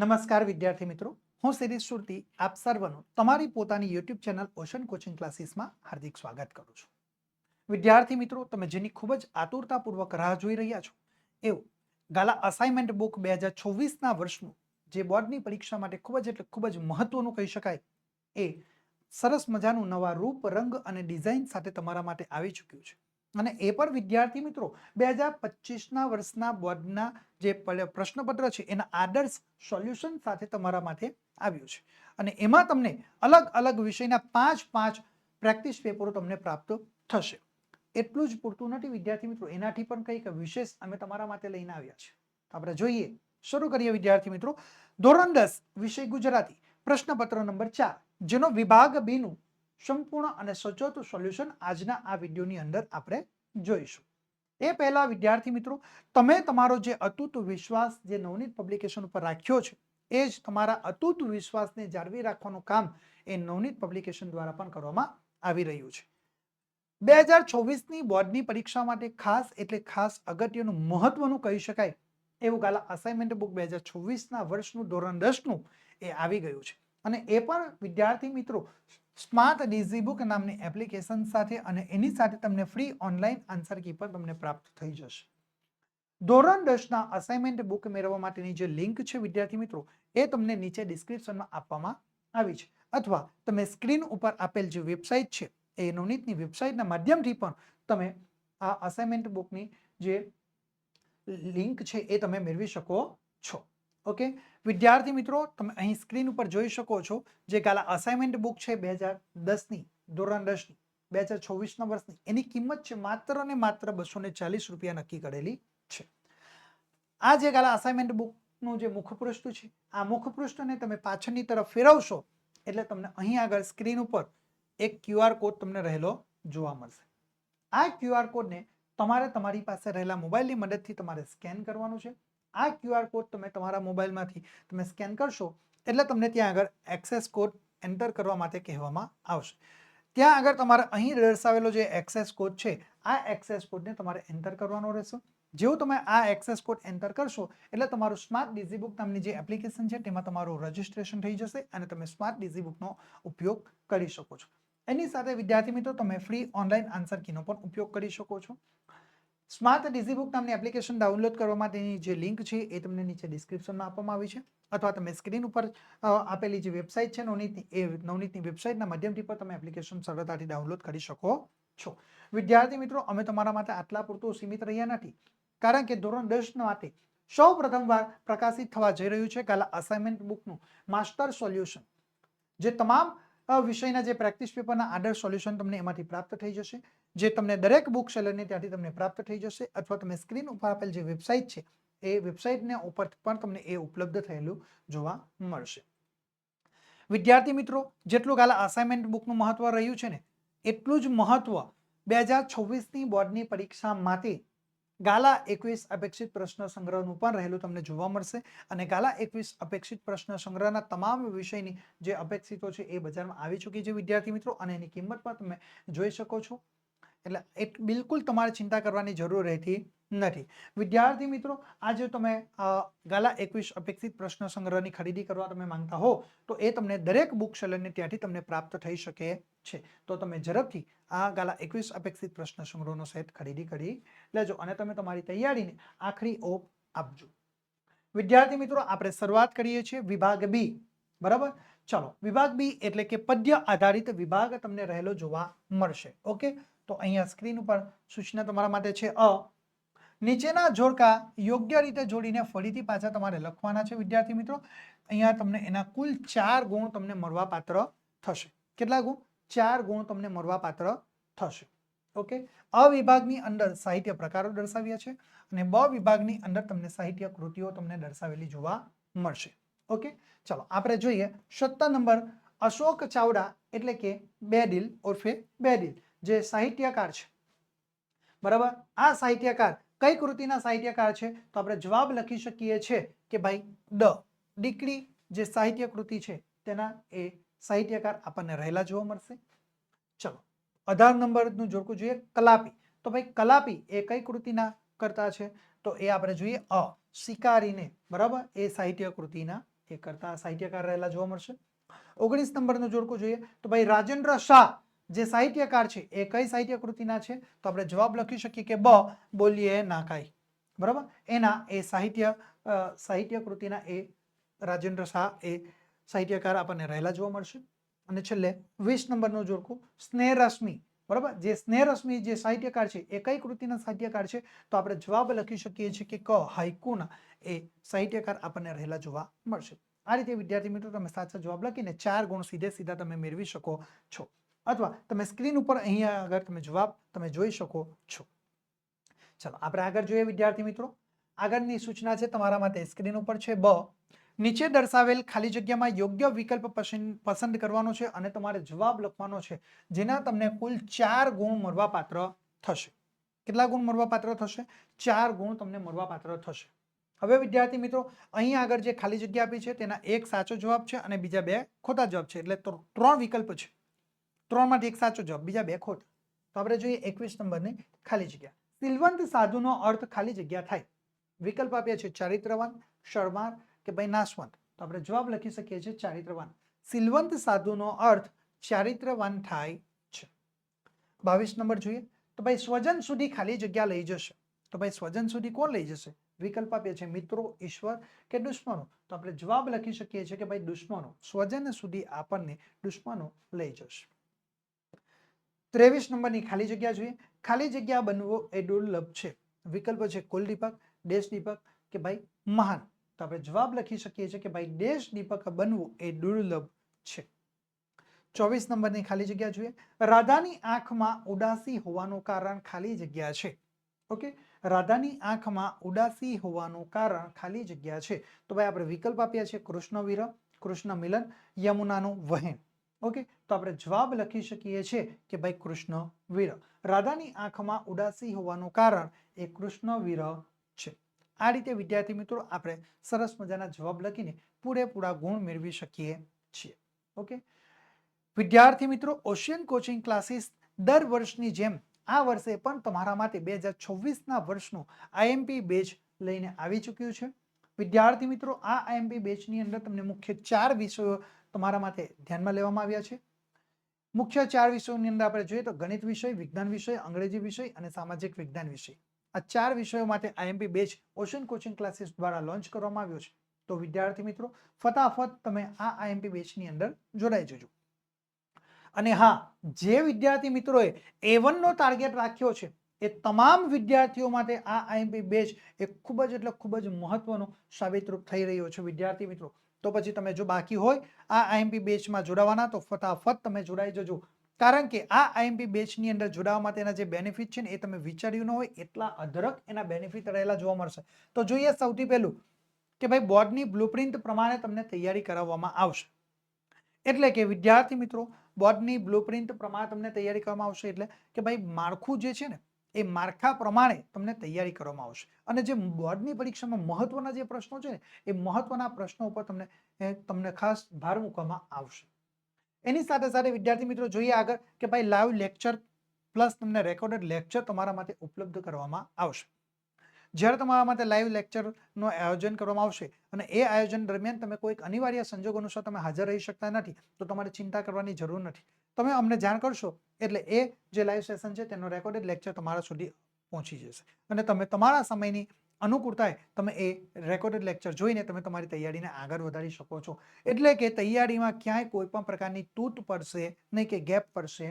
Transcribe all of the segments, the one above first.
નમસ્કાર વિદ્યાર્થી મિત્રો. હું શિરીષ સુરતી, આપ સર્વનું તમારી પોતાની યુટ્યુબ ચેનલ ઓશન કોચિંગ ક્લાસીસમાં હાર્દિક સ્વાગત કરું છું. વિદ્યાર્થી મિત્રો, તમે જેની ખૂબ જ આતુરતાપૂર્વક રાહ જોઈ રહ્યા છો, એવું ગાલા અસાઇનમેન્ટ બુક બે હજાર છવ્વીસના વર્ષનું જે બોર્ડની પરીક્ષા માટે ખૂબ જ એટલે ખૂબ જ મહત્વનું કહી શકાય, એ સરસ મજાનું નવા રૂપ, રંગ અને ડિઝાઇન સાથે તમારા માટે આવી ચૂક્યું છે. અને એ પણ વિદ્યાર્થી મિત્રો, બે હજાર પચીસના વર્ષના બોર્ડના જે પ્રશ્નપત્ર છે, એના આદર્શ સોલ્યુશન સાથે તમારા માટે આવ્યું છે. અને એમાં તમને અલગ અલગ વિષયના પાંચ પાંચ પ્રેક્ટિસ પેપરો તમને પ્રાપ્ત થશે. એટલું જ પૂરતું નથી વિદ્યાર્થી મિત્રો, એનાથી પણ કંઈક વિશેષ અમે તમારા માટે લઈને આવ્યા છે આપણે જોઈએ, શરૂ કરીએ વિદ્યાર્થી મિત્રો. ધોરણ દસ, વિષય ગુજરાતી, પ્રશ્નપત્ર નંબર ચાર, જેનો વિભાગ બીનું સંપૂર્ણ અને સચોટ સોલ્યુશન આજના આ વિડીયોની અંદર આપણે જોઈશું. એ પહેલા, વિદ્યાર્થી મિત્રો, તમે તમારો જે અતૂટ વિશ્વાસ જે નવનીત પબ્લિકેશન ઉપર રાખ્યો છે, એ જ તમારા અતૂટ વિશ્વાસને જાળવી રાખવાનું કામ એ નવનીત પબ્લિકેશન દ્વારા પણ કરવામાં આવી રહ્યું છે. બે હજાર ચોવીસની બોર્ડની પરીક્ષા માટે ખાસ એટલે ખાસ અગત્યનું મહત્વનું કહી શકાય એવું ગાલા અસાઇનમેન્ટ બુક બે હજાર ચોવીસના વર્ષનું ધોરણ દસનું એ આવી ગયું છે. અને એ પણ વિદ્યાર્થી મિત્રો સ્માર્ટ ડીઝી બુક નામની એપ્લિકેશન સાથે અને એની સાથે તમને ફ્રી ઓનલાઈન આન્સર કી પર તમને પ્રાપ્ત થઈ જશે. ધોરણ દસના અસાઇનમેન્ટ બુક મેળવવા માટેની જે લિંક છે વિદ્યાર્થી મિત્રો, એ તમને નીચે ડિસ્ક્રિપ્શનમાં આપવામાં આવી છે. અથવા તમે સ્ક્રીન ઉપર આપેલ જે વેબસાઇટ છે, એ નવનીતની વેબસાઇટના માધ્યમથી પણ તમે આ અસાઇનમેન્ટ બુકની જે લિંક છે, એ તમે મેળવી શકો છો. ઓકે? વિદ્યાર્થી મિત્રો, તમે અહીં સ્ક્રીન ઉપર જોઈ શકો છો જે કાલા અસાઇનમેન્ટ બુક છે બે હજાર દસની, ધોરણ દસની, બે હજાર છવ્વીસના વર્ષની. એની કિંમત છે માત્ર ને માત્ર બસો ને ચાલીસ રૂપિયા નક્કી કરેલી છે. આ જે કાલા અસાઇનમેન્ટ બુકનું જે મુખપૃષ્ઠ છે, આ મુખપૃષ્ઠને તમે પાછળની તરફ ફેરવશો, એટલે તમને અહીં આગળ સ્ક્રીન ઉપર એક ક્યુઆર કોડ તમને રહેલો જોવા મળશે. આ ક્યુઆર કોડને તમારે તમારી પાસે રહેલા મોબાઈલની મદદથી તમારે સ્કેન કરવાનું છે. આ ક્યુઆર કોડ તમે તમારા મોબાઈલમાંથી તમે સ્કેન કરશો, એટલે તમને ત્યાં આગળ એક્સેસ કોડ એન્ટર કરવા માટે કહેવામાં આવશે. ત્યાં આગળ તમારે અહીં દર્શાવેલો જે એક્સેસ કોડ છે, આ એક્સેસ કોડને તમારે એન્ટર કરવાનો રહેશે. જેવું તમે આ એક્સેસ કોડ એન્ટર કરશો, એટલે તમારું સ્માર્ટ ડિઝીબુક નામની જે એપ્લિકેશન છે, તેમાં તમારું રજિસ્ટ્રેશન થઈ જશે અને તમે સ્માર્ટ ડિઝીબુકનો ઉપયોગ કરી શકો છો. એની સાથે વિદ્યાર્થી મિત્રો, તમે ફ્રી ઓનલાઈન આન્સર કીનો પણ ઉપયોગ કરી શકો છો. સ્માર્ટ ડિઝીબુક નામની એપ્લિકેશન ડાઉનલોડ કરવા માટેની જે લિંક છે એ તમને નીચે ડિસ્ક્રિપ્શનમાં આપવામાં આવી છે. અથવા તમે સ્ક્રીન ઉપર આપેલી જે વેબસાઇટ છે, નવનીતની, એ નવનીતની વેબસાઇટના માધ્યમથી પણ તમે એપ્લિકેશન સરળતાથી ડાઉનલોડ કરી શકો છો. વિદ્યાર્થી મિત્રો, અમે તમારા માટે આટલા પૂરતું સીમિત રહ્યા નથી. કારણ કે ધોરણ દસ માટે સૌ પ્રથમવાર પ્રકાશિત થવા જઈ રહ્યું છે કાલા અસાઇનમેન્ટ બુકનું માસ્ટર સોલ્યુશન જે તમામ વિષયના જે પ્રેક્ટિસ પેપરના આદર્શ સોલ્યુશન તમને એમાંથી પ્રાપ્ત થઈ જશે. જે તમને દરેક બુક સેલરની ત્યાંથી તમને પ્રાપ્ત થઈ જશે અથવા તમે સ્ક્રીન ઉપર આપેલ જે વેબસાઇટ છે, એ વેબસાઇટને ઉપર પણ તમને એ ઉપલબ્ધ થયેલું જોવા મળશે. વિદ્યાર્થી મિત્રો, જેટલું ગાલા અસાઇનમેન્ટ બુકનું મહત્વ રહ્યું છે ને, એટલું જ મહત્વ બે હજાર છવ્વીસની બોર્ડની પરીક્ષા માટે ગાલા એકવીસ અપેક્ષિત પ્રશ્ન સંગ્રહનું પણ રહેલું તમને જોવા મળશે અને ગાલા એકવીસ અપેક્ષિત પ્રશ્ન સંગ્રહના તમામ વિષયની જે અપેક્ષિતો છે એ બજારમાં આવી ચૂકી છે વિદ્યાર્થી મિત્રો અને એની કિંમત પણ તમે જોઈ શકો છો. એટલે એ બિલકુલ તમારે ચિંતા કરવાની જરૂર રહેતી નથી. વિદ્યાર્થી મિત્રો, આજે તમે ગાલા એકવીસ અપેક્ષિત પ્રશ્ન સંગ્રહની ખરીદી કરવા તમે માંગતા હો, તો એ તમને દરેક બુક સેલરને ત્યાંથી તમને પ્રાપ્ત થઈ શકે છે. તો તમે ઝડપથી આ ગાલા એકવીસ અપેક્ષિત પ્રશ્ન સંગ્રહનો સેટ ખરીદી કરી લેજો અને તમે તમારી તૈયારીને આખરી ઓપ આપજો. વિદ્યાર્થી મિત્રો, આપણે શરૂઆત કરીએ છીએ વિભાગ બી. બરાબર? ચલો, વિભાગ બી એટલે કે પદ્ય આધારિત વિભાગ તમને રહેલો જોવા મળશે. ઓકે? તો અહીંયા સ્ક્રીન ઉપર સૂચના તમારા માટે છે અ. નીચેના જોડકા યોગ્ય રીતે જોડીને ફરીથી પાછા તમારે લખવાના છે, વિદ્યાર્થી મિત્રો. અહીંયા તમને એના કુલ ચાર ગુણ તમને મળવાપાત્ર થશે. કેટલા ગુણ? ચાર ગુણ તમને મળવાપાત્ર થશે. ઓકે? અ વિભાગની અંદર સાહિત્ય પ્રકારો દર્શાવ્યા છે અને બ વિભાગની અંદર તમને સાહિત્ય કૃતિઓ તમને દર્શાવેલી જોવા મળશે. ઓકે? ચલો, આપણે જોઈએ સત્તા નંબર અશોક ચાવડા એટલે કે બેડિલ બે બેડિલ જે સાહિત્યકાર છે. બરાબર? આ સાહિત્યકાર કઈ કૃતિના સાહિત્યકાર છે. તો આપણે જવાબ લખી શકીએ છીએ કે ભાઈ ડ દીકરી જે સાહિત્ય કૃતિ છે તેના એ સાહિત્યકાર આપણને રહેલા જોવા મળશે. ચલો અઢાર નંબરનું જોડકું જોઈએ, કલાપી. તો ભાઈ કલાપી એ કઈ કૃતિના કરતા છે? તો એ આપણે જોઈએ અ, શિકારીને. બરાબર? એ સાહિત્ય કૃતિના એ કરતા સાહિત્યકાર રહેલા જોવા મળશે. ઓગણીસ નંબરનું જોડકું જોઈએ. તો ભાઈ રાજેન્દ્ર શાહ જે સાહિત્યકાર છે, એ કઈ સાહિત્ય કૃતિના છે? તો આપણે જવાબ લખી શકીએ કે બ બોલીએ નાકાઈ. બરાબર? એના એ સાહિત્ય સાહિત્ય કૃતિના એ રાજેન્દ્ર શાહ એ સાહિત્યકાર આપણને રહેલા જોવા મળશે. અને છેલ્લે વીસ નંબરનું જોડકું સ્નેહ રશ્મિ બરાબર? જે સ્નેહ રશ્મિ જે સાહિત્યકાર છે, એ કઈ કૃતિના સાહિત્યકાર છે? તો આપણે જવાબ લખી શકીએ છીએ કે ક હાઈકુના એ સાહિત્યકાર આપણને રહેલા જોવા મળશે. આ રીતે વિદ્યાર્થી મિત્રો તમે સાચા જવાબ લખીને ચાર ગુણ સીધે સીધા તમે મેળવી શકો છો. અથવા તમે સ્ક્રીન ઉપર અહીંયા આગળ તમે જવાબ તમે જોઈ શકો છો. ચલો, આપણે આગળ જોઈએ વિદ્યાર્થી મિત્રો. આગળની સૂચના છે, તમારા માટે સ્ક્રીન ઉપર છે, બ. નીચે દર્શાવેલ ખાલી જગ્યામાં યોગ્ય વિકલ્પ પસંદ કરવાનો છે અને તમારે જવાબ લખવાનો છે, જેના તમને કુલ ચાર ગુણ મળવાપાત્ર થશે. કેટલા ગુણ મળવાપાત્ર થશે? ચાર ગુણ તમને મળવાપાત્ર થશે. હવે વિદ્યાર્થી મિત્રો, અહીં આગળ જે ખાલી જગ્યા આપી છે, તેના એક સાચો જવાબ છે અને બીજા બે ખોટા જવાબ છે. એટલે ત્ર- ત્રણ વિકલ્પ છે. ત્રણમાંથી એક સાચો જવાબ, બીજા બે ખોટા. તો આપણે જોઈએ એકવીસ નંબરની ખાલી જગ્યા. સિલવંત સાધુનો અર્થ ખાલી જગ્યા થાય. વિકલ્પ આપ્યા છે ચારિત્રવાન શરમાર કે ભાઈ નાશવંત. તો આપણે જવાબ લખી શકીએ છીએ ચારિત્રવાન. સિલવંત સાધુનો અર્થ ચારિત્રવાન થાય છે. બાવીસ નંબર જોઈએ. તો ભાઈ સ્વજન સુધી ખાલી જગ્યા લઈ જશે. તો ભાઈ સ્વજન સુધી કોણ લઈ જશે? વિકલ્પ આપ્યા છે મિત્રો, ઈશ્વર કે દુશ્મનો? તો આપણે જવાબ લખી શકીએ છીએ કે ભાઈ દુશ્મનો. સ્વજન સુધી આપણને દુશ્મનો લઈ જશે. ત્રેવીસ નંબરની ખાલી જગ્યા જોઈએ. ખાલી જગ્યા બનવો એ દુર્લભ છે. વિકલ્પ છે કુલ દીપક, દેશ દીપક કે ભાઈ મહાન. તો આપણે જવાબ લખી શકીએ છીએ કે ભાઈ દેશ દીપક બનવું એ દુર્લભ છે. ચોવીસ નંબરની ખાલી જગ્યા જોઈએ. રાધાની આંખમાં ઉદાસી હોવાનું કારણ ખાલી જગ્યા છે. ઓકે? રાધાની આંખમાં ઉદાસી હોવાનું કારણ ખાલી જગ્યા છે. તો ભાઈ આપણે વિકલ્પ આપ્યા છે કૃષ્ણ વિરહ, કૃષ્ણ મિલન, યમુનાનું વહેણ. ઓકે? તો આપણે જવાબ લખી શકીએ છીએ કે ભાઈ કૃષ્ણ વિરહ રાધાની આંખમાં ઉદાસી હોવાનું કારણ એ કૃષ્ણ વિરહ છે. આ રીતે વિદ્યાર્થી મિત્રો આપણે સરસ મજાના જવાબ લખીને પૂરેપૂરા ગુણ મેળવી શકીએ છીએ. ઓકે? વિદ્યાર્થી મિત્રો, ઓશિયન કોચિંગ ક્લાસીસ દર વર્ષની જેમ આ વર્ષે પણ તમારા માટે બે હજાર છવ્વીસના વર્ષનું આઈએમપી બેચ લઈને આવી ચૂક્યું છે. વિદ્યાર્થી મિત્રો, આ આઈએમપી બેચની અંદર તમને મુખ્ય ચાર વિષયો તમારા માટે ધ્યાનમાં લેવામાં આવ્યા છે? મુખ્ય ચાર વિષયોની અંદર આપણે જોઈએ તો ગણિત વિષય, વિજ્ઞાન વિષય, અંગ્રેજી વિષય અને સામાજિક વિજ્ઞાન વિષય. આ ચાર વિષયો માટે IMP batch ocean coaching classes દ્વારા લોન્ચ કરવામાં આવ્યો છે. તો વિદ્યાર્થી મિત્રો, ફટાફટ તમે આ આઈએમપી બેચની અંદર જોડાઈ જજો. અને હા, જે વિદ્યાર્થી મિત્રોએ એ વનનો ટાર્ગેટ રાખ્યો છે, એ તમામ વિદ્યાર્થીઓ માટે આ આઈએમપી બેચ એ ખૂબ જ એટલે ખૂબ જ મહત્વનો સાબિતરૂપ થઈ રહ્યો છે. વિદ્યાર્થી મિત્રો તો પછી તમે જો બાકી હોય, આ આઈએમપી બેચમાં જોડાવાના, તો ફટાફટ તમે જોડાઈ જજો. કારણ કે આ આઈએમપી બેચની અંદર જોડાવા માટેના જે બેનિફિટ છે ને, એ તમે વિચાર્યું ન હોય, એટલા અધરક એના બેનિફિટ રહેલા જોવા મળશે. તો જોઈએ સૌથી પહેલું કે ભાઈ બોર્ડની બ્લુપ્રિન્ટ પ્રમાણે તમને તૈયારી કરાવવામાં આવશે. એટલે કે વિદ્યાર્થી મિત્રો, બોર્ડની બ્લુપ્રિન્ટ પ્રમાણે તમને તૈયારી કરવામાં આવશે. એટલે કે ભાઈ માળખું જે છે ને એ માળખા પ્રમાણે તમને તૈયારી કરવામાં આવશે. અને જે બોર્ડની પરીક્ષામાં મહત્વના જે પ્રશ્નો છે ને, એ મહત્વના પ્રશ્નો ઉપર તમને તમને ખાસ ભાર મૂકવામાં આવશે. એની સાથે સાથે વિદ્યાર્થી મિત્રો જોઈએ આગળ કે ભાઈ લાઈવ લેક્ચર પ્લસ તમને રેકોર્ડેડ લેક્ચર તમારા માટે ઉપલબ્ધ કરવામાં આવશે. જ્યારે તમારા માટે લાઈવ લેક્ચરનું આયોજન કરવામાં આવશે અને એ આયોજન દરમિયાન તમે કોઈક અનિવાર્ય સંજોગ અનુસાર તમે હાજર રહી શકતા નથી, તો તમારે ચિંતા કરવાની જરૂર નથી. તમે અમને જાણ કરશો, એટલે એ જે લાઈવ સેશન છે તેનો રેકોર્ડેડ લેક્ચર તમારા સુધી પહોંચી જશે. અને તમે તમારા સમયની અનુકૂળતાએ તમે એ રેકોર્ડેડ લેક્ચર જોઈને તમે તમારી તૈયારીને આગળ વધારી શકો છો. એટલે કે તૈયારીમાં ક્યાંય કોઈ પણ પ્રકારની તૂટ પડશે નહીં કે ગેપ પડશે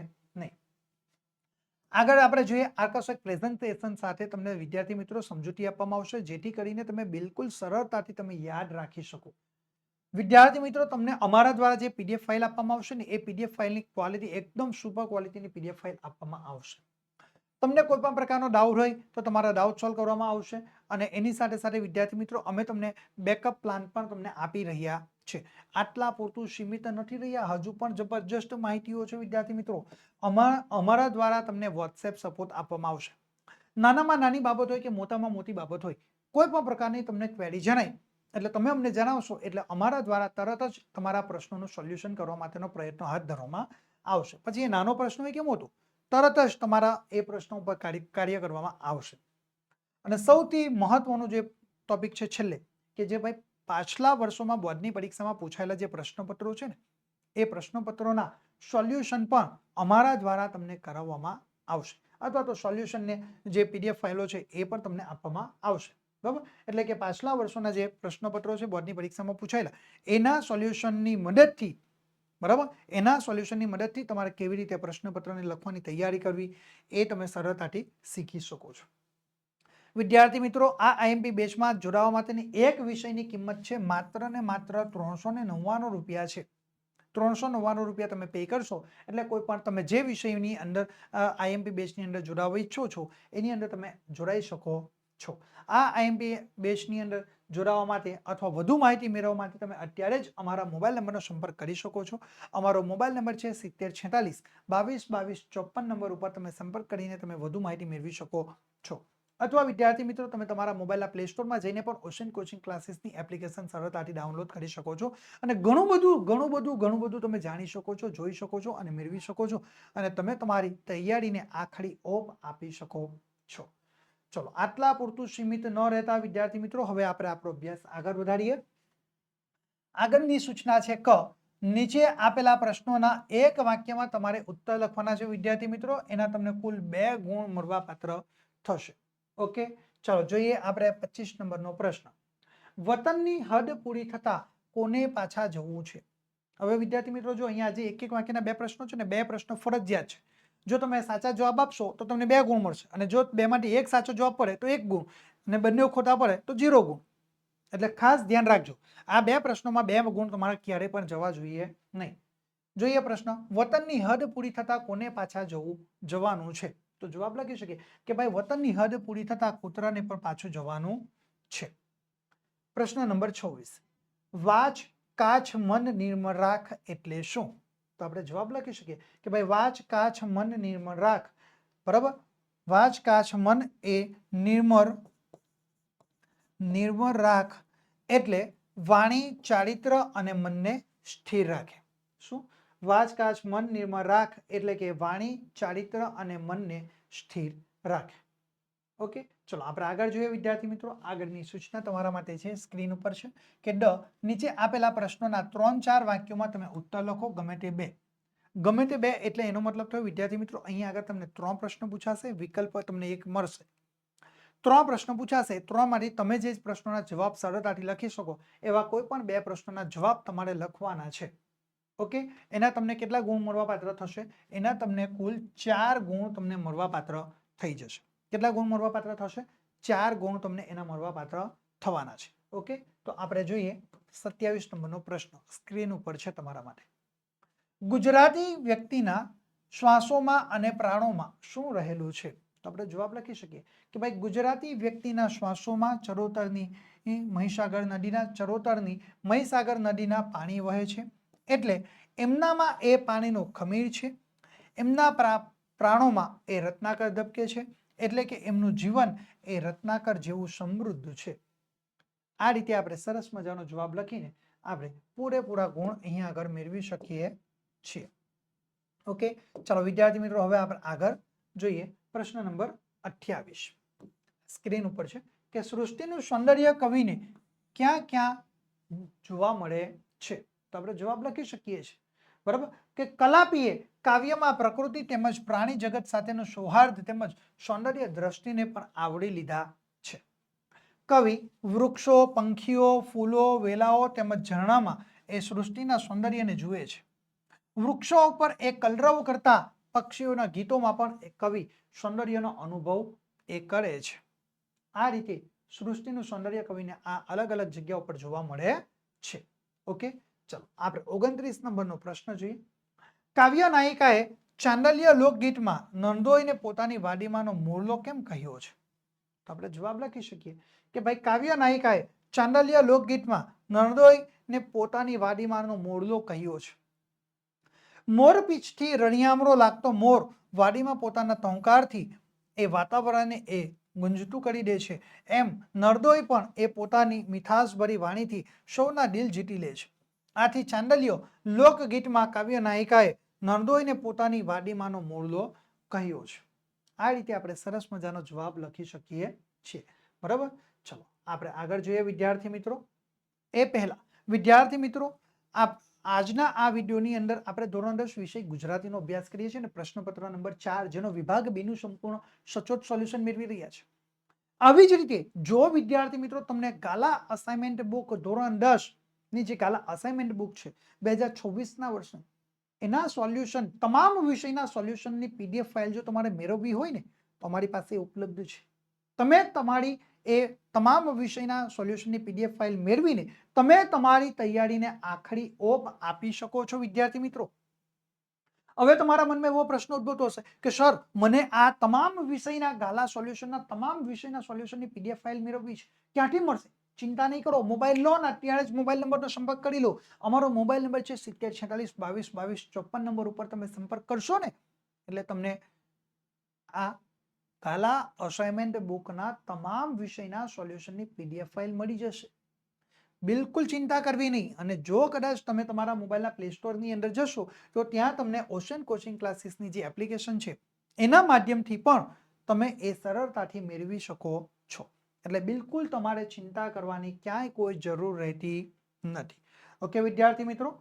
આગળ આપણે જોઈએ આકર્ષક પ્રેઝન્ટેશન સાથે તમને વિદ્યાર્થી મિત્રો સમજૂતી આપવામાં આવશે, જેથી કરીને તમે બિલકુલ સરળતાથી તમે યાદ રાખી શકો. વિદ્યાર્થી મિત્રો, તમને અમારા દ્વારા જે પીડીએફ ફાઇલ આપવામાં આવશે ને, એ પીડીએફ ફાઇલની ક્વોલિટી એકદમ સુપર ક્વોલિટીની પીડીએફ ફાઇલ આપવામાં આવશે. તમને કોઈ પણ પ્રકારનો ડાઉટ હોય, તો તમારા ડાઉટ સોલ્વ કરવામાં આવશે અને એની સાથે સાથે વિદ્યાર્થી મિત્રો, અમે તમને બેકઅપ પ્લાન પણ તમને આપી રહ્યા છે. આટલા પૂરતું સીમિત નથી રહ્યા. હજુ પણ જબરજસ્ત માહિતીઓ છે, વિદ્યાર્થી મિત્રો. અમારા દ્વારા તમને વોટ્સએપ સપોર્ટ આપવામાં આવશે. નાનામાં નાની બાબત હોય કે મોટામાં મોટી બાબત હોય, કોઈ પણ પ્રકારની તમને ક્વેરી જણાય, એટલે તમે અમને જણાવશો, એટલે અમારા દ્વારા તરત જ તમારા પ્રશ્નોનું સોલ્યુશન કરવા માટેનો પ્રયત્ન હાથ ધરવામાં આવશે. પછી એ નાનો પ્રશ્ન હોય કે મોટો, તરત જ તમારા એ પ્રશ્નો ઉપર કાર્ય કરવામાં આવશે. અને સૌથી મહત્વનો જે ટોપિક છે છેલ્લે, કે જે ભાઈ પાછલા વર્ષોમાં બોર્ડની પરીક્ષામાં પૂછાયેલા જે પ્રશ્નપત્રો છે ને, એ પ્રશ્નપત્રોના સોલ્યુશન પણ અમારા દ્વારા તમને કરાવવામાં આવશે. અથવા તો સોલ્યુશનને જે પીડીએફ ફાઇલો છે એ પણ તમને આપવામાં આવશે. બરાબર? એટલે કે પાછલા વર્ષોના જે પ્રશ્નપત્રો છે બોર્ડની પરીક્ષામાં પૂછાયેલા, એના સોલ્યુશનની મદદથી, બરાબર? એના સોલ્યુશનની મદદથી તમારે કેવી રીતે પ્રશ્નપત્રને લખવાની તૈયારી કરવી, એ તમે સરળતાથી શીખી શકો છો. વિદ્યાર્થી મિત્રો, આ આઈએમપી બેચમાં જોડાવા માટેની એક વિષયની કિંમત છે માત્ર ને માત્ર ત્રણસો ને નવ્વાણું રૂપિયા છે. ત્રણસો નવ્વાણું રૂપિયા તમે પે કરશો એટલે કોઈ પણ તમે જે વિષયની અંદર આઈએમપી બેચની અંદર જોડાવા ઈચ્છો છો, એની અંદર તમે જોડાઈ શકો છો. આ આઈએમપી બેચની અંદર જોડાવા માટે અથવા વધુ માહિતી મેળવવા માટે તમે અત્યારે જ અમારા મોબાઈલ નંબરનો સંપર્ક કરી શકો છો. અમારો મોબાઈલ નંબર છે સિત્તેર છેતાલીસ, બાવીસ બાવીસ, ચોપન નંબર ઉપર તમે સંપર્ક કરીને તમે વધુ માહિતી મેળવી શકો છો. અથવા વિદ્યાર્થી મિત્રો, તમે તમારા મોબાઈલના પ્લે સ્ટોરમાં જઈને પણ ઓશન કોચિંગ ક્લાસીસની એપ્લિકેશન સરળતાથી ડાઉનલોડ કરી શકો છો. અને ઘણું બધું ઘણું બધું ઘણું બધું તમે જાણી શકો છો, જોઈ શકો છો અને મેળવી શકો છો. અને તમે તમારી તૈયારીને આખરી ઓપ આપી શકો છો. ચલો, આટલા પૂરતું સીમિત ન રહેતા વિદ્યાર્થી મિત્રો, હવે આપણે આપણો અભ્યાસ આગળ વધારીએ. આગળની સૂચના છે ક. નીચે આપેલા પ્રશ્નોના એક વાક્યમાં તમારે ઉત્તર લખવાના છે વિદ્યાર્થી મિત્રો. એના તમને કુલ બે ગુણ મળવાપાત્ર થશે. ઓકે? ચલો, જોઈએ આપણે પચીસ નંબરનો પ્રશ્ન. વતનની હદ પૂરી થતા કોને પાછા જવું છે? હવે વિદ્યાર્થી મિત્રો, જો અહીંયા જે એક એક વાક્યના બે પ્રશ્નો છે ને, બે પ્રશ્નો ફરજિયાત છે. જો તમે સાચા જવાબ આપશો, તો તમને બે ગુણ મળશે. અને જો બેમાંથી એક સાચો જવાબ પડે, તો એક ગુણ. અને બંને ખોટા પડે, તો ઝીરો ગુણ. એટલે ખાસ ધ્યાન રાખજો. આ બે પ્રશ્નોમાં બે ગુણ તમારે ક્યારેય પણ જવા જોઈએ નહીં. જોઈએ પ્રશ્ન. વતનની હદ પૂરી થતા કોને પાછા જવું, જવાનું છે? તો જવાબ લખી શકીએ કે ભાઈ વતનની હદ પૂરી થતા કૂતરાને પણ પાછું જવાનું છે. પ્રશ્ન નંબર છવ્વીસ. વાચ, કાચ, મન નિર્મળ રાખ એટલે શું? તો આપણે જવાબ લખી શકીએ કે ભાઈ વાચ, કાચ, મન નિર્મળ રાખ. બરાબર? વાચ, કાચ, મન એ નિર્મળ નિર્મળ રાખ એટલે વાણી, ચારિત્ર અને મનને સ્થિર રાખે. શું? વાચ કાચ મન નિર્મળ રાખ એટલે કે વાણી, ચારિત્ર અને મનને સ્થિર રાખે. ઓકે? ચલો, આપણે આગળ જોઈએ વિદ્યાર્થી મિત્રો. આગળની સૂચના તમારા માટે છે, સ્ક્રીન ઉપર છે કે ડ નીચે આપેલા પ્રશ્નોના ત્રણ ચાર વાક્યોમાં તમે ઉત્તર લખો, ગમે તે બે. ગમે તે બે એટલે એનો મતલબ થયો, વિદ્યાર્થી મિત્રો, અહીંયા આગળ તમને ત્રણ પ્રશ્નો પૂછાશે, વિકલ્પ તમને એક મળશે. ત્રણ પ્રશ્નો પૂછાશે, ત્રણમાંથી તમે જે પ્રશ્નોના જવાબ સરળતાથી લખી શકો, એવા કોઈ પણ બે પ્રશ્નોના જવાબ તમારે લખવાના છે. ઓકે? એના તમને કેટલા ગુણ મળવાપાત્ર થશે? એના તમને કુલ ચાર ગુણ તમને મળવાપાત્ર થઈ જશે. કેટલા ગુણ મળવાપાત્ર થશે? ચાર ગુણ તમને એના મળવાપાત્ર થવાના છે. ઓકે? તો આપણે જોઈએ સત્યાવીસ નંબરનો પ્રશ્ન. સ્ક્રીન ઉપર છે તમારા માટે. ગુજરાતી વ્યક્તિના શ્વાસોમાં અને પ્રાણોમાં શું રહેલું છે? તો આપણે જવાબ લખી શકીએ કે ભાઈ ગુજરાતી વ્યક્તિના શ્વાસોમાં ચરોતરની મહીસાગર નદીના ચરોતરની, મહીસાગર નદીના પાણી વહે છે. એટલે એમનામાં એ પાણીનું ખમીર છે, એમના પ્રા, પ્રાણોમાં એ રત્નાકર ધબકે છે, એટલે કે એમનું જીવન એ રત્નાકર જેવું સમૃદ્ધ છે. આ રીતે આપણે સરસ મજાનો જવાબ લખીને આપણે પૂરેપૂરા ગુણ અહીંયા આગળ મેળવી શકીએ છીએ. ઓકે, ચાલો વિદ્યાર્થી મિત્રો, હવે આપણે આગળ જોઈએ પ્રશ્ન નંબર અઠ્યાવીસ. સ્ક્રીન ઉપર છે કે સૃષ્ટિનું સૌંદર્ય કવિને ક્યાં ક્યાં જોવા મળે છે? તો આપણે જવાબ લખી શકીએ છીએ. બરાબર? કે કલાપીએ કાવ્યમાં પ્રકૃતિ તેમજ પ્રાણી જગત સાથેનો સૌહાર્દ તેમજ સૌંદર્ય દ્રષ્ટિને પણ આવડી લીધા છે. કવિ, વૃક્ષો, પંખીઓ, ફૂલો, વેલાઓ તેમજ ઝરણામાં એ સૃષ્ટિના સૌંદર્યને જુએ છે. વૃક્ષો ઉપર એ કલરવ કરતા પક્ષીઓના ગીતોમાં પણ એ કવિ સૌંદર્યનો અનુભવ એ કરે છે. આ રીતે સૃષ્ટિનું સૌંદર્ય કવિને આ અલગ અલગ જગ્યા ઉપર જોવા મળે છે. ઓકે? ચલો, આપણે ઓગણત્રીસ નંબરનો પ્રશ્ન જોઈએ. કાવ્ય નાયિકાએ ચાંદલ્ય લોકગીતમાં નંદોઈને પોતાની વાડીમાંનો મૂળલો કેમ કહ્યો છે? તો આપણે જવાબ લખી શકીએ કે ભાઈ, કાવ્ય નાયિકાએ ચાંદલ્ય લોકગીતમાં નંદોઈને પોતાની વાડીમાંનો મૂળલો કહ્યો છે. મોર પીછથી રણિયામરો લાગતો મોર વાડીમાં પોતાના ટોંકારથી એ વાતાવરણને એ ગુંજતું કરી દે છે. એમ નર્દોય પણ એ પોતાની મીઠાશભરી વાણીથી સૌના દિલ જીતી લે છે. આથી ચાંદલિયો લોકગીતમાં કાવ્ય નાયિકાએ નર્દોઈને પોતાની વાડીમાંનો મૂળલો કહ્યો છે. આ રીતે આપણે સરસ મજાનો જવાબ લખી શકીએ છીએ. બરાબર? ચલો, આપણે આગળ જોઈએ વિદ્યાર્થી મિત્રો. એ પહેલા, વિદ્યાર્થી મિત્રો, આપ આજના આ વિડીયોની અંદર આપણે ધોરણ દસ વિષય ગુજરાતીનો અભ્યાસ કરીએ છીએ અને પ્રશ્નપત્ર નંબર ચાર, જેનો વિભાગ બીનું સંપૂર્ણ સચોટ સોલ્યુશન મેળવી રહ્યા છે. આવી જ રીતે, જો વિદ્યાર્થી મિત્રો, તમને ગાલા અસાઇનમેન્ટ બુક ધોરણ દસ ની જે ગાલા અસાઇનમેન્ટ બુક છે, બે હજાર છવ્વીસના વર્ષની એના સોલ્યુશન તમામ વિષયના સોલ્યુશનની પીડીએફ ફાઇલ જો તમારે મેળવવી હોય ને, તો અમારી પાસે ઉપલબ્ધ છે. તમે તમારી એ તમામ વિષયના સોલ્યુશનની પીડીએફ ફાઇલ મેળવીને, તમે તમારી તૈયારીને આખરી ઓપ આપી શકો છો, વિદ્યાર્થી મિત્રો. હવે તમારા મનમાં એવો પ્રશ્ન ઉદ્ભવતો હશે કે, સર, મને આ તમામ વિષયના ગાલા સોલ્યુશનના તમામ વિષયના સોલ્યુશનની પીડીએફ ફાઇલ મેળવવી છે. ક્યાંથી મળશે? ચિંતા નહીં કરો મોબાઈલ લો ને અત્યારે જ મોબાઈલ નંબરનો સંપર્ક કરી લો. અમારો મોબાઈલ નંબર છે સિત્તેર છેતાલીસ, બાવીસ બાવીસ, ચોપન નંબર ઉપર તમે સંપર્ક કરશો ને, એટલે તમને આ કાલા અસાઇનમેન્ટ બુકના તમામ વિષયના સોલ્યુશનની પીડીએફ ફાઇલ મળી જશે. બિલકુલ ચિંતા કરવી નહીં. અને જો કદાચ તમે તમારા મોબાઈલના પ્લે સ્ટોરની અંદર જશો, તો ત્યાં તમને ઓશન કોચિંગ ક્લાસીસની જે એપ્લિકેશન છે, એના માધ્યમથી પણ તમે એ સરળતાથી મેળવી શકો છો. એટલે બિલકુલ તમારે ચિંતા કરવાની ક્યાંય કોઈ જરૂર રહેતી નથી. ઓકે વિદ્યાર્થી મિત્રો?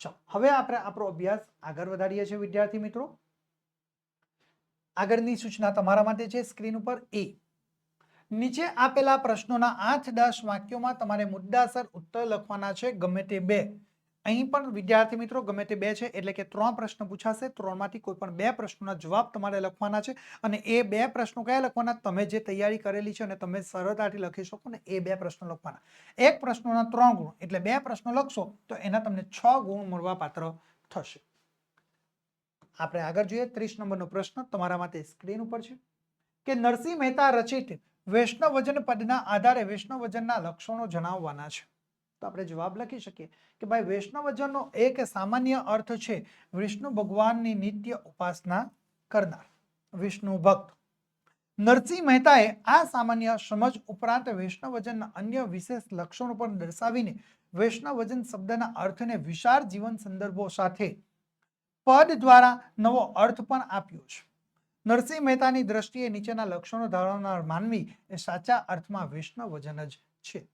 ચાલો, હવે આપણે આપણો અભ્યાસ આગળ વધારીએ છીએ, વિદ્યાર્થી મિત્રો. આગળની સૂચના તમારા માટે છે, સ્ક્રીન ઉપર એ નીચે આપેલા પ્રશ્નોના આઠ દસ વાક્યોમાં તમારે મુદ્દાસર ઉત્તર લખવાના છે, ગમે તે બે. અહીં પણ વિદ્યાર્થી મિત્રો ગમે તે બે છે, એટલે કે ત્રણ પ્રશ્ન પૂછાશે. ત્રણમાંથી કોઈ પણ બે પ્રશ્નોના જવાબ તમારે લખવાના છે અને એ બે પ્રશ્નો કયા લખવાના? તમે જે તૈયારી કરેલી છે અને તમે સરળતાથી લખી શકો ને એ બે પ્રશ્નો લખવાના. એક પ્રશ્નોના ત્રણ ગુણ, એટલે બે પ્રશ્નો લખશો તો એના તમને છ ગુણ મળવા પાત્ર થશે. આપણે આગળ જોઈએ, ત્રીસ નંબરનો પ્રશ્ન તમારા માટે સ્ક્રીન ઉપર છે. કે નરસિંહ મહેતા રચિત વૈષ્ણવજન પદના આધારે વૈષ્ણવજનના લક્ષણો જણાવવાના છે. તો આપણે જવાબ લખી શકીએ કે ભાઈ વૈષ્ણવજનનો એક સામાન્ય અર્થ છે વિષ્ણુ ભગવાનની નિત્ય ઉપાસના કરનાર. વિષ્ણુ ભક્ત. નરસિંહ મહેતાએ આ સામાન્ય સમજ ઉપરાંત વૈષ્ણવજનના અન્ય વિશેષ લક્ષણો પણ દર્શાવીને વૈષ્ણવજન શબ્દના અર્થને વિશાળ જીવન સંદર્ભો સાથે પદ દ્વારા નવો અર્થ પણ આપ્યો છે. નરસિંહ મહેતાની દ્રષ્ટિએ નીચેના લક્ષણો ધરાવનાર માનવી એ સાચા અર્થમાં વૈષ્ણવજન જ છે.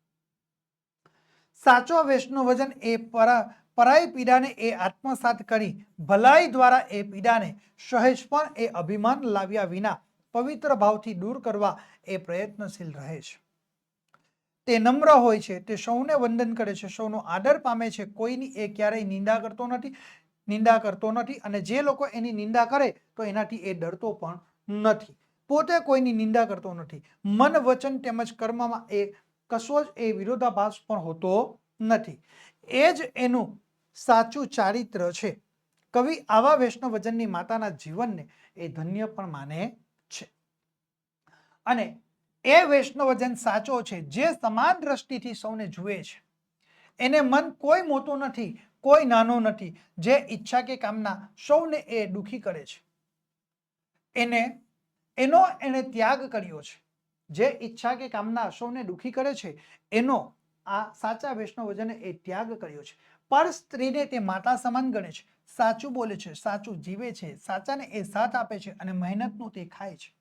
સાચો વૈષ્ણવજન એ પરા, પરાઈ પીડાને એ આત્મસાત કરી, ભલાઈ દ્વારા એ પીડાને સહેજ પણ એ અભિમાન લાવ્યા વિના પવિત્ર ભાવથી દૂર કરવા એ પ્રયત્નશીલ રહે છે. તે નમ્ર હોય છે, તે સૌને વંદન કરે છે, સૌનો આદર પામે છે, કોઈની એ ક્યારેય નિંદા કરતો નથી, નિંદા કરતો નથી અને જે લોકો એની નિંદા કરે તો એનાથી એ ડરતો પણ નથી. પોતે કોઈની નિંદા કરતો નથી. મન વચન તેમજ કર્મમાં એ કશો જ એ વિરોધાભાસ પણ હોતો નથી. એ જ એનું સાચું ચારિત્ર છે. કવિ આવા વૈષ્ણવજનની માતાના જીવનને એ ધન્ય પણ માને છે. અને એ વૈષ્ણવજન સાચો છે જે સમાન દ્રષ્ટિથી સૌને જુએ છે. એને મન કોઈ મોટું નથી, કોઈ નાનો નથી, જે ઈચ્છા કે કામના સૌને એ દુખી કરે છે. એને, એનો એને ત્યાગ કર્યો છે. જે ઈચ્છા કે કામના અશોને દુખી કરે છે, એનો આ સાચા વૈષ્ણવજને એ ત્યાગ કર્યો છે. પર સ્ત્રીને તે માતા સમાન ગણે છે. સાચું બોલે છે, સાચું જીવે છે, સાચાને એ સાથ આપે છે અને મહેનતનું તે ખાય છે.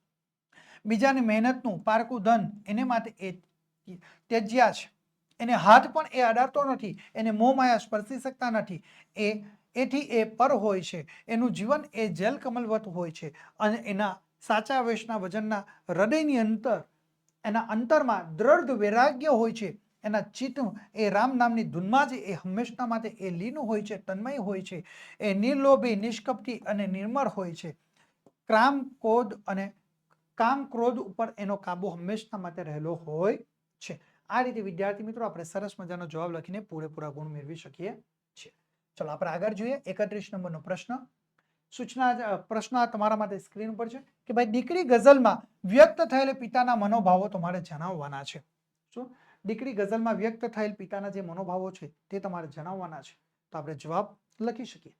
બીજાની મહેનતનું પારકું ધન એને માટે એ ત્યજ્યા છે. એને હાથ પણ એ અડાડતો નથી, એને મોં માયા સ્પર્શી શકતા નથી. એ, એથી એ પર હોય છે. એનું જીવન એ જલ કમલવત હોય છે અને એના સાચા વૈષ્ણવ વજનના હૃદયની અંતર એના અંતરમાં દ્રઢ વૈરાગ્ય હોય છે. એના ચિત્ત એ રામ નામની ધૂનમાં જ એ હંમેશના માટે એ લીન હોય છે, તન્મય હોય છે. એ નિર્લોભી, નિષ્કપટી અને નિર્મળ હોય છે. ક્રામ ક્રોધ અને કામ, ક્રોધ ઉપર એનો કાબુ હંમેશના માટે રહેલો હોય છે. આ રીતે વિદ્યાર્થી મિત્રો આપણે સરસ મજાનો જવાબ લખીને પૂરેપૂરા ગુણ મેળવી શકીએ છીએ. ચલો, આપણે આગળ જોઈએ. એકત્રીસ નંબરનો પ્રશ્ન. સૂચના પ્રશ્ન તમારા માટે સ્ક્રીન ઉપર છે કે ભાઈ દીકરી ગઝલમાં વ્યક્ત થયેલ પિતાના મનોભાવો તમારે જણાવવાના છે. શું? દીકરી ગઝલમાં વ્યક્ત થયેલ પિતાના જે મનોભાવો છે તે તમારે જણાવવાના છે. તો આપણે જવાબ લખી શકીએ.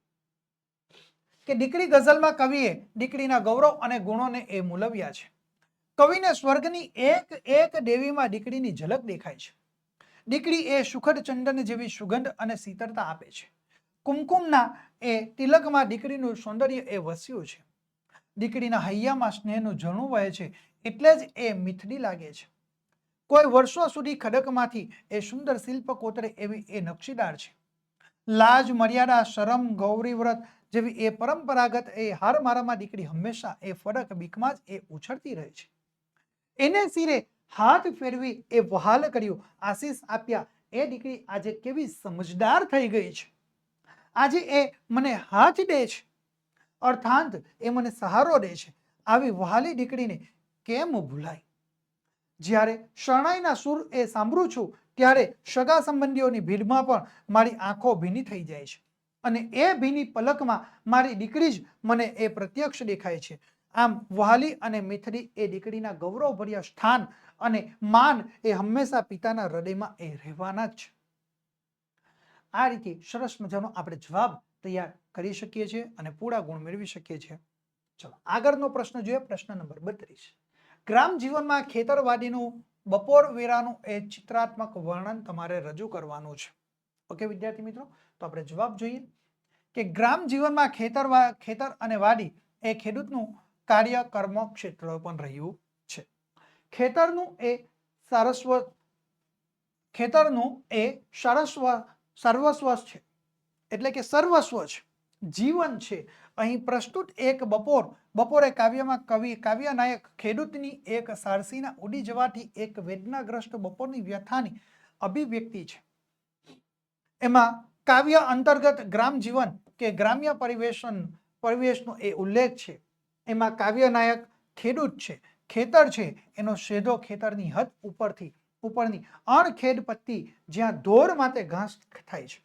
કે દીકરી ગઝલમાં કવિએ દીકરીના ગૌરવ અને ગુણોને એ મૂલવ્યા છે. કવિને સ્વર્ગની એક એક દેવીમાં દીકરીની ઝલક દેખાય છે. દીકરી એ સુખદ ચંદન જેવી સુગંધ અને શીતળતા આપે છે. કુમકુમના એ તિલકમાં દીકરીનું સૌંદર્ય એ વસ્યું છે. દીકરીના હૈયામાં સ્નેહનું ઝરણું વહે છે એટલે જ એ મીઠડી લાગે છે. કોઈ વર્ષો સુધી ખડકમાંથી એ સુંદર શિલ્પ કોતરે એવી એ નકશીદાર છે. લાજ, મર્યાદા, શરમ, ગૌરી વ્રત જેવી એ પરંપરાગત એ હાર મારામાં દીકરી હંમેશા એ ફરક બીકમાં જ એ ઉછળતી રહે છે. એને સિરે હાથ ફેરવી એ વહાલ કર્યું, આશીષ આપ્યા, એ દીકરી આજે કેવી સમજદાર થઈ ગઈ છે. આજે એ મને હાથ દે છે. અર્થાંત, એ મને સહારો દે છે. આવી વહાલી દીકરીને કેમ ભૂલાય? જ્યારે શરણાઈના સુર એ સાંભળું છું, ત્યારે સગા સંબંધીઓની ભીડમાં પણ મારી આંખો ભીની થઈ જાય છે. અને એ ભીની પલકમાં મારી દીકરી જ મને એ પ્રત્યક્ષ દેખાય છે. આમ વહાલી અને મિથરી એ દીકરીના ગૌરવભર્યા સ્થાન અને માન એ હંમેશા પિતાના હૃદયમાં એ રહેવાના જ છે. આ રીતે સરસ મજાનો આપણે જવાબ તૈયાર કરી શકીએ છીએ અને પૂરા ગુણ મેળવી શકીએ છીએ. ચલો, આગળનો પ્રશ્ન જોઈએ. પ્રશ્ન નંબર બત્રીસ. ગ્રામ જીવનમાં ખેતરવાડીનું બપોર વેરાનું એ ચિત્રાત્મક વર્ણન તમારે રજૂ કરવાનું છે. ઓકે, વિદ્યાર્થી મિત્રો? તો આપણે જવાબ જોઈએ કે ગ્રામ જીવનમાં ખેતર ખેતર અને વાડી એ ખેડૂતનું કાર્ય કર્મ ક્ષેત્ર પણ રહ્યું છે. ખેતરનું એ સારસ્વ, ખેતરનું એ સરસ્વ સર્વસ્વ છે. એટલે કે સર્વસ્વ છે. જીવન છે. અહીં પ્રસ્તુત એક બપોર, બપોરે કાવ્યમાં કવિ કાવ્ય નાયક ખેડૂતની એક સારસીના ઉડી જવાથી એક વેદનાગ્રસ્ત બપોરની વ્યથાની અભિવ્યક્તિ છે. એમાં કાવ્ય અંતર્ગત ગ્રામ જીવન કે ગ્રામ્ય પરિવેશન, પરિવેશનો એ ઉલ્લેખ છે. એમાં કાવ્ય નાયક ખેડૂત છે, ખેતર છે. એનો શેધો ખેતરની હદ ઉપરથી ઉપરની અણખેડ પત્તી જ્યાં ધોર માટે ઘાસ થાય છે.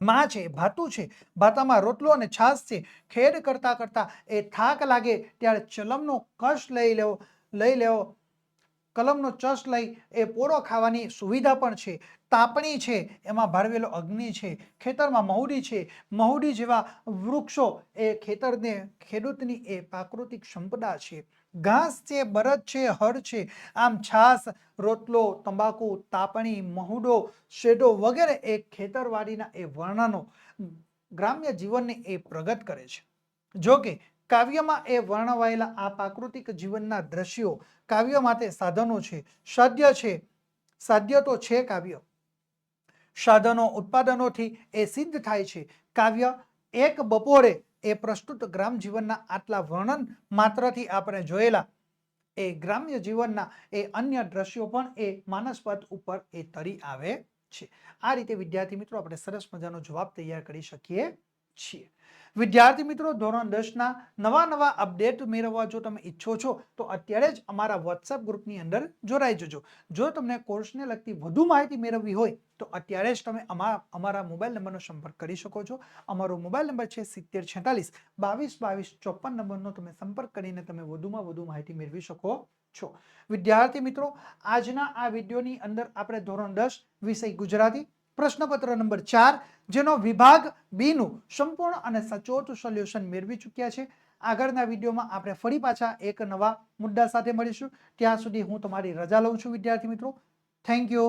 માં છે, ભાતું છે, ભાતામાં રોટલો અને છાશ છે. ખેડ કરતા કરતા એ થાક લાગે, ત્યારે ચલમનો કશ લઈ લેવો લઈ લેવો કલમનો ચસ લઈ એ પોરો ખાવાની સુવિધા પણ છે. તાપણી છે, એમાં ભાળવેલો અગ્નિ છે, ખેતરમાં મહુડી છે. મહુડી જેવા વૃક્ષો એ ખેતરને, ખેડૂતની એ પ્રાકૃતિક સંપદા છે. ઘાસ છે, બરદ છે હળ છે. આમ છાસ, રોટલો, તંબાકુ, તાપણી, મહુડો, શેડો વગેરે એ ખેતરવાડીના એ વર્ણનો ગ્રામ્ય જીવનને એ પ્રગટ કરે છે. જો કે કાવ્યમાં એ વર્ણવાયેલા આ પ્રાકૃતિક જીવનના દ્રશ્યો કાવ્ય માટે સાધનો છે, સાધ્ય છે, સાધ્ય તો છે કાવ્ય. સાધનો ઉત્પાદનોથી એ સિદ્ધ થાય છે. કાવ્ય એક બપોરે એ પ્રસ્તુત ગ્રામ જીવનના આટલા વર્ણન માત્રથી આપણે જોયેલા. એ ગ્રામ્ય જીવનના એ અન્ય દ્રશ્યો પણ એ માનસપથ ઉપર એ તરી આવે છે. આ રીતે વિદ્યાર્થી મિત્રો, આપણે સરસ મજાનો જવાબ તૈયાર કરી શકીએ. છીએ. વિદ્યાર્થી મિત્રો, ધોરણ દસના નવા નવા અપડેટ મેળવવા જો તમે ઈચ્છો છો, તો અત્યારે જ અમારા વોટ્સએપ ગ્રુપની અંદર જોડાઈ જજો. જો તમને કોર્સને લગતી વધુ માહિતી મેળવવી હોય, તો અત્યારે જ તમે અમારા મોબાઈલ નંબરનો સંપર્ક કરી શકો છો. અમારો મોબાઈલ નંબર છે સિત્તેર છેતાલીસ, બાવીસ બાવીસ, ચોપન નંબરનો તમે સંપર્ક કરીને તમે વધુમાં વધુ માહિતી મેળવી શકો છો. વિદ્યાર્થી મિત્રો, આજના આ વિડીયોની અંદર આપણે ધોરણ દસ વિષય ગુજરાતી પ્રશ્નપત્ર નંબર ચાર જેનો વિભાગ બીનું સંપૂર્ણ અને સચોટ સોલ્યુશન મેળવી ચૂક્યા છે. આગળના વિડીયોમાં આપણે ફરી પાછા એક નવા મુદ્દા સાથે મળીશું. ત્યાં સુધી હું તમારી રજા લઉં છું, વિદ્યાર્થી મિત્રો. Thank you